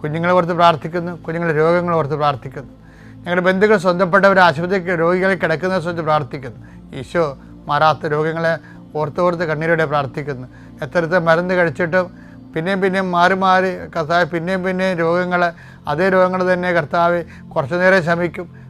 കുഞ്ഞുങ്ങളെ ഓർത്ത് പ്രാർത്ഥിക്കുന്നു കുഞ്ഞുങ്ങളുടെ രോഗങ്ങൾ ഓർത്ത് പ്രാർത്ഥിക്കുന്നു. ഞങ്ങളുടെ ബന്ധുക്കൾ സ്വന്തപ്പെട്ടവർ ആശുപത്രി രോഗികളെ കിടക്കുന്ന സ്വന്തം പ്രാർത്ഥിക്കുന്നു. ഈശോ മാറാത്ത രോഗങ്ങളെ ഓർത്ത് ഓർത്ത് കണ്ണീരോടെ പ്രാർത്ഥിക്കുന്നു. എത്രത്തെ മരുന്ന് കഴിച്ചിട്ടും പിന്നെയും പിന്നെയും മാറി മാറി കർത്താവ് പിന്നെയും പിന്നെയും രോഗങ്ങൾ അതേ രോഗങ്ങൾ തന്നെ കർത്താവ് കുറച്ചു നേരം ശമിക്കും.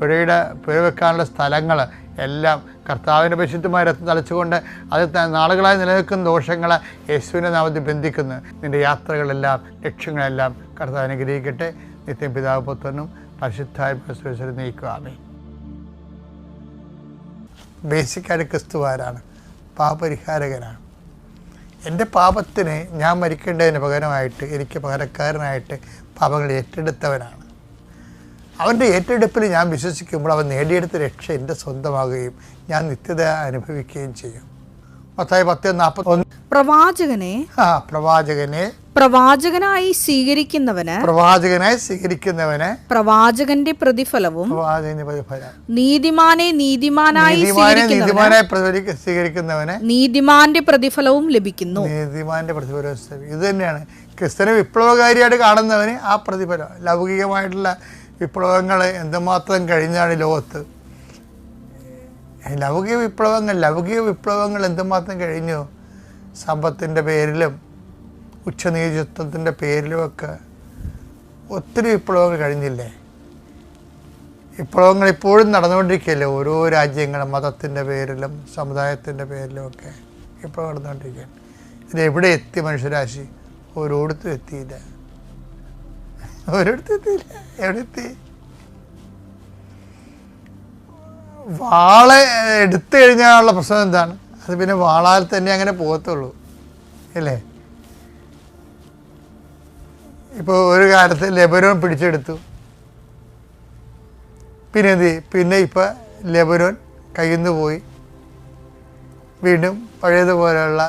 പുഴയുടെ പുഴ വെക്കാനുള്ള സ്ഥലങ്ങൾ എല്ലാം കർത്താവിന്റെ പരിശുദ്ധമായ രക്തം തളിച്ചുകൊണ്ട് അത് നാളുകളായി നിലനിൽക്കുന്ന ദോഷങ്ങളെ യേശുവിനെ നാമത്തിൽ ബന്ധിക്കുന്നു. നിന്റെ യാത്രകളെല്ലാം ലക്ഷ്യങ്ങളെല്ലാം കർത്താവ് അനുഗ്രഹിക്കട്ടെ. നിത്യം പിതാവ് പുത്രനും പരിശുദ്ധായ പരിശുദ്ധ നീക്കുവാമേ ബേസിക്കായിട്ട് ക്രിസ്തുവാരാണ് പാപരിഹാരകനാണ് എന്റെ പാപത്തിന് ഞാൻ മരിക്കേണ്ടതിന് പകരമായിട്ട് എനിക്ക് പകരക്കാരനായിട്ട് പാപങ്ങൾ ഏറ്റെടുത്തവനാണ്. അവന്റെ ഏറ്റെടുപ്പിൽ ഞാൻ വിശ്വസിക്കുമ്പോൾ അവൻ നേടിയെടുത്ത രക്ഷ എന്റെ സ്വന്തമാകുകയും ഞാൻ നിത്യത അനുഭവിക്കുകയും ചെയ്യും. മത്തായി പത്ത് നാൽപ്പത്തൊന്ന്. പ്രവാചകനെ ആ പ്രവാചകനെ പ്രവാചകനായി സ്വീകരിക്കുന്നവന് പ്രവാചകനായി സ്വീകരിക്കുന്നവന് പ്രവാചകന്റെ പ്രതിഫലവും പ്രവാചകന്റെ പ്രതിഫലം. നീതിമാനെ നീതിമാനായി നീതിമാനായി സ്വീകരിക്കുന്നവന് നീതിമാന്റെ പ്രതിഫലവും ലഭിക്കുന്നു. നീതിമാന്റെ പ്രതിഫലവും. ഇത് തന്നെയാണ് ക്രിസ്ത്യനെ വിപ്ലവകാരിയായിട്ട് കാണുന്നവന് ആ പ്രതിഫലം. ലൗകികമായിട്ടുള്ള വിപ്ലവങ്ങൾ എന്തുമാത്രം കഴിഞ്ഞാണ് ലോകത്ത്? ലൗകിക വിപ്ലവങ്ങൾ ലൗകിക വിപ്ലവങ്ങൾ എന്തുമാത്രം കഴിഞ്ഞു? സമ്പത്തിന്റെ പേരിലും ഉച്ചനീചത്വത്തിന്റെ പേരിലുമൊക്കെ ഒത്തിരി വിപ്ലവങ്ങൾ കഴിഞ്ഞില്ലേ? വിപ്ലവങ്ങൾ ഇപ്പോഴും നടന്നുകൊണ്ടിരിക്കുകയല്ലേ? ഓരോ രാജ്യങ്ങളും മതത്തിന്റെ പേരിലും സമുദായത്തിന്റെ പേരിലും ഒക്കെ വിപ്ലവം നടന്നുകൊണ്ടിരിക്കുകയാണ്. ഇതെവിടെ എത്തി മനുഷ്യരാശി? ഓരോടത്തും എത്തിയില്ല. വാൾ എടുത്തു കഴിഞ്ഞാലുള്ള പ്രശ്നം എന്താണ്? അത് പിന്നെ വാളാൽ തന്നെ അങ്ങനെ പോകത്തുള്ളൂ. അല്ലേ? ഇപ്പോൾ ഒരു കാലത്ത് ലെബനോൻ പിടിച്ചെടുത്തു. പിന്നെ എന്ത് പിന്നെ ഇപ്പം ലെബനോൻ കയ്യിൽ പോയി. വീണ്ടും പഴയതുപോലെയുള്ള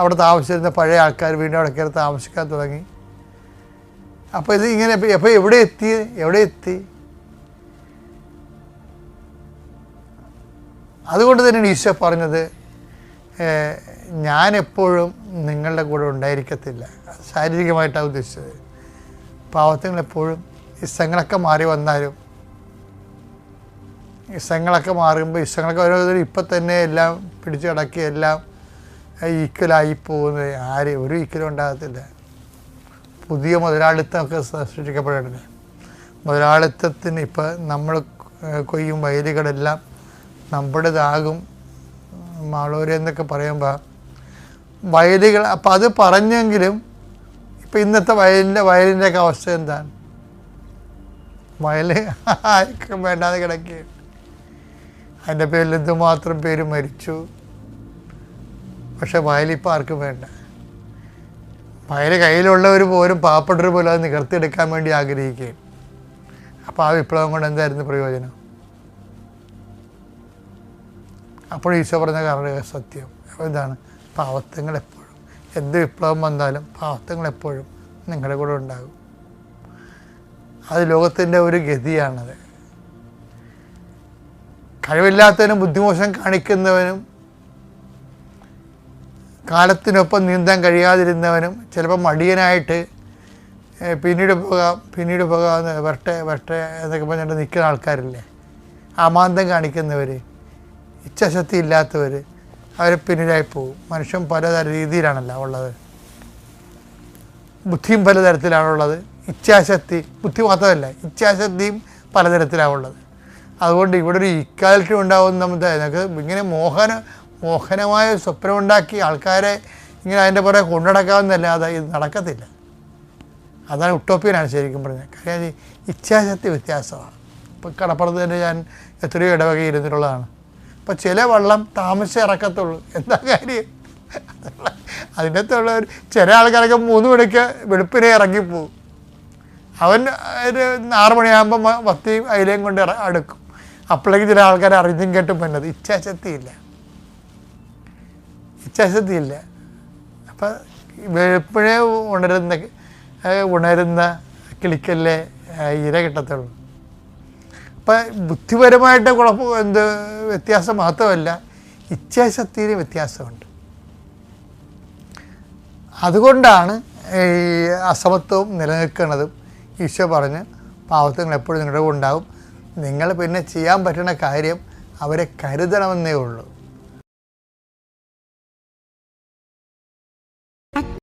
അവിടെ താമസിച്ചിരുന്ന പഴയ ആൾക്കാർ വീണ്ടും അവിടെ കയറി താമസിക്കാൻ തുടങ്ങി. അപ്പോൾ ഇത് ഇങ്ങനെ അപ്പോൾ എവിടെ എത്തി? എവിടെ എത്തി? അതുകൊണ്ട് തന്നെയാണ് ഈശോ പറഞ്ഞത് ഞാൻ എപ്പോഴും നിങ്ങളുടെ കൂടെ ഉണ്ടായിരിക്കത്തില്ല. ശാരീരികമായിട്ടാണ് ഉദ്ദേശിച്ചത്. പാവത്തങ്ങൾ എപ്പോഴും ഇഷ്ടങ്ങളൊക്കെ മാറി വന്നാലും ഇഷ്ടങ്ങളൊക്കെ മാറുമ്പോൾ ഇഷ്ടങ്ങളൊക്കെ ഓരോരുത്തരും ഇപ്പം തന്നെ എല്ലാം പിടിച്ചു കിടക്കി എല്ലാം ഈക്വലായി പോകുന്നത് ആര് ഒരു ഈക്വലും ഉണ്ടാകത്തില്ല. പുതിയ മുതലാളിത്തമൊക്കെ സൃഷ്ടിക്കപ്പെടേണ്ടത് മുതലാളിത്തത്തിന് ഇപ്പം നമ്മൾ കൊയ്യും വയലുകളെല്ലാം നമ്മുടേതാകും. മാളൂര് എന്നൊക്കെ പറയുമ്പോൾ വയലുകൾ അപ്പം അത് പറഞ്ഞെങ്കിലും ഇപ്പം ഇന്നത്തെ വയലിന്റെ വയലിന്റെയൊക്കെ അവസ്ഥ എന്താണ്? വയൽ ആർക്കും വേണ്ടാതെ കിടക്കുകയാണ് അതിന്റെ പേരിൽ എന്തുമാത്രം പേര് മരിച്ചു. പക്ഷെ വയലിപ്പോൾ ആർക്കും വേണ്ട. വയൽ കയ്യിലുള്ളവർ പോലും പാവപ്പെട്ടവർ പോലും അത് നികർത്തിയെടുക്കാൻ വേണ്ടി ആഗ്രഹിക്കുകയും. അപ്പോൾ ആ വിപ്ലവം കൊണ്ട് എന്തായിരുന്നു പ്രയോജനം? അപ്പോൾ ഈശോ പറഞ്ഞ കാരണം സത്യം. അപ്പോൾ ഇതാണ് പാവത്തങ്ങൾ എപ്പോഴും. എന്ത് വിപ്ലവം വന്നാലും പാവത്തങ്ങൾ എപ്പോഴും നിങ്ങളുടെ കൂടെ ഉണ്ടാകും. അത് ലോകത്തിന്റെ ഒരു ഗതിയാണത്. കഴിവില്ലാത്തവനും ബുദ്ധിമോശം കാണിക്കുന്നവനും കാലത്തിനൊപ്പം നീന്താൻ കഴിയാതിരുന്നവനും ചിലപ്പോൾ മടിയനായിട്ട് പിന്നീട് പോകാം പിന്നീട് പോകാം വരട്ടെ വരട്ടെ എന്നൊക്കെ പറഞ്ഞിട്ട് നിൽക്കുന്ന ആൾക്കാരില്ലേ? അമാന്തം കാണിക്കുന്നവർ ഇച്ഛാശക്തി ഇല്ലാത്തവർ അവർ പിന്നിലായി പോകും. മനുഷ്യൻ പലതര രീതിയിലാണല്ലോ ഉള്ളത്. ബുദ്ധിയും പലതരത്തിലാണുള്ളത്. ഇച്ഛാശക്തി ബുദ്ധി മാത്രമല്ല ഇച്ഛാശക്തിയും പലതരത്തിലാണുള്ളത്. അതുകൊണ്ട് ഇവിടെ ഒരു ഇക്വാലിറ്റി ഉണ്ടാവും നമുക്ക് ഇങ്ങനെ മോഹന മോഹനമായ സ്വപ്നമുണ്ടാക്കി ആൾക്കാരെ ഇങ്ങനെ അതിന്റെ പുറകെ കൊണ്ടുനടക്കാവുന്നല്ലാതെ ഇത് നടക്കത്തില്ല. അതാണ് ഉട്ടോപ്പിയനാണ് ശരിക്കും പറഞ്ഞത്. കാര്യം ഇച്ഛാശക്തി വ്യത്യാസമാണ്. ഇപ്പം കടപ്പുറത്ത് തന്നെ ഞാൻ എത്രയോ ഇടവകയിരുന്നിട്ടുള്ളതാണ് ഇരുന്നിട്ടുള്ളതാണ്. അപ്പം ചില വള്ളം താമസിച്ച് ഇറക്കത്തുള്ളൂ. എന്താ കാര്യം? ഒരു ചില ആൾക്കാരൊക്കെ മൂന്ന് മണിക്ക് വെളുപ്പിനെ ഇറങ്ങിപ്പോവും. അവൻ ഒരു ആറ് മണിയാകുമ്പോൾ വത്തിയും അയിലയും കൊണ്ട് അടുക്കും. അപ്പോഴേക്ക് ചില ആൾക്കാരെ അറിഞ്ഞും കേട്ടും പറ്റുന്നത് ഇച്ഛാശക്തി ഇല്ല ഇച്ഛാശക്തി ഇല്ല അപ്പം വെളുപ്പിഴേ ഉണരുന്ന ഉണരുന്ന കിളിക്കല്ലേ ഇര കിട്ടത്തുള്ളൂ. അപ്പം ബുദ്ധിപരമായിട്ട് കുഴപ്പം എന്ത് വ്യത്യാസം മാത്രമല്ല ഇച്ഛാശക്തിയിൽ വ്യത്യാസമുണ്ട്. അതുകൊണ്ടാണ് ഈ അസമത്വവും നിലനിൽക്കുന്നതും ഈശോ പറഞ്ഞ് പാവത്തങ്ങൾ എപ്പോഴും നിങ്ങളുടെ ഉണ്ടാവും. നിങ്ങൾ പിന്നെ ചെയ്യാൻ പറ്റുന്ന കാര്യം അവരെ കരുതണമെന്നേ ഉള്ളൂ.